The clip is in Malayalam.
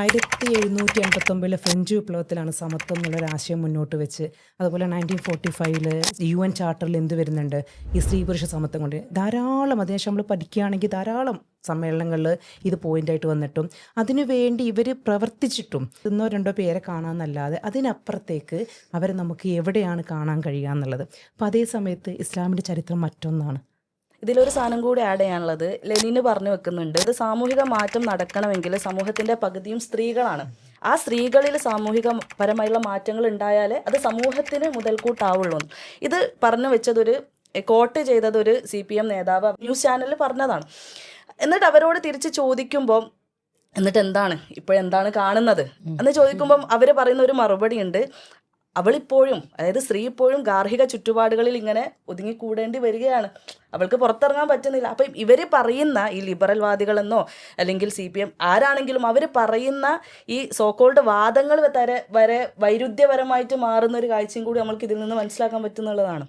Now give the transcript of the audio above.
ആയിരത്തി എഴുന്നൂറ്റി എൺപത്തൊമ്പതിൽ ഫ്രഞ്ച് വിപ്ലവത്തിലാണ് സമത്വം എന്നുള്ളൊരു ആശയം മുന്നോട്ട് വെച്ച് അതുപോലെ നയന്റീൻ ഫോർട്ടി ഫൈവിൽ യു എൻ ചാർട്ടറിൽ എന്ത് വരുന്നുണ്ട്? ഈ സ്ത്രീ പുരുഷ സമത്വം കൊണ്ട്. ധാരാളം അതിനുശേഷം നമ്മൾ പഠിക്കുകയാണെങ്കിൽ ധാരാളം സമ്മേളനങ്ങളിൽ ഇത് പോയിന്റായിട്ട് വന്നിട്ടും അതിനുവേണ്ടി ഇവർ പ്രവർത്തിച്ചിട്ടും ഇന്നോ രണ്ടോ പേരെ കാണാമെന്നല്ലാതെ അതിനപ്പുറത്തേക്ക് അവരെ നമുക്ക് എവിടെയാണ് കാണാൻ കഴിയുക എന്നുള്ളത്. അപ്പോൾ അതേ സമയത്ത് ഇസ്ലാമിന്റെ ചരിത്രം മറ്റൊന്നാണ്. ഇതിലൊരു സാധനം കൂടി ആഡ് ചെയ്യാനുള്ളത് ലെനിന് പറഞ്ഞു വെക്കുന്നുണ്ട്. ഇത് സാമൂഹിക മാറ്റം നടക്കണമെങ്കിൽ സമൂഹത്തിന്റെ പകുതിയും സ്ത്രീകളാണ്. ആ സ്ത്രീകളിൽ സാമൂഹിക പരമായുള്ള മാറ്റങ്ങൾ ഉണ്ടായാലേ അത് സമൂഹത്തിന് മുതൽക്കൂട്ടാവുള്ളൂ. ഇത് പറഞ്ഞു വെച്ചതൊരു കോട്ട് ചെയ്തതൊരു സി പി എം നേതാവ് ന്യൂസ് ചാനലിൽ പറഞ്ഞതാണ്. എന്നിട്ട് അവരോട് തിരിച്ച് ചോദിക്കുമ്പോൾ എന്നിട്ട് എന്താണ്? ഇപ്പോഴെന്താണ് കാണുന്നത്? എന്ന് ചോദിക്കുമ്പം അവർ പറയുന്ന ഒരു മറുപടി ഉണ്ട് അവളിപ്പോഴും അതായത് സ്ത്രീ ഇപ്പോഴും ഗാർഹിക ചുറ്റുപാടുകളിൽ ഇങ്ങനെ ഒതുങ്ങിക്കൂടേണ്ടി വരികയാണ്. അവൾക്ക് പുറത്തിറങ്ങാൻ പറ്റുന്നില്ല. അപ്പം ഇവർ പറയുന്ന ഈ ലിബറൽ വാദികളെന്നോ അല്ലെങ്കിൽ സി പി എം ആരാണെങ്കിലും അവർ പറയുന്ന ഈ സോക്കോൾഡ് വാദങ്ങൾ വരെ വരെ വൈരുദ്ധ്യപരമായിട്ട് മാറുന്ന ഒരു കാഴ്ചയും കൂടി നമ്മൾക്ക് ഇതിൽ നിന്ന് മനസ്സിലാക്കാൻ പറ്റുന്നുള്ളതാണ്.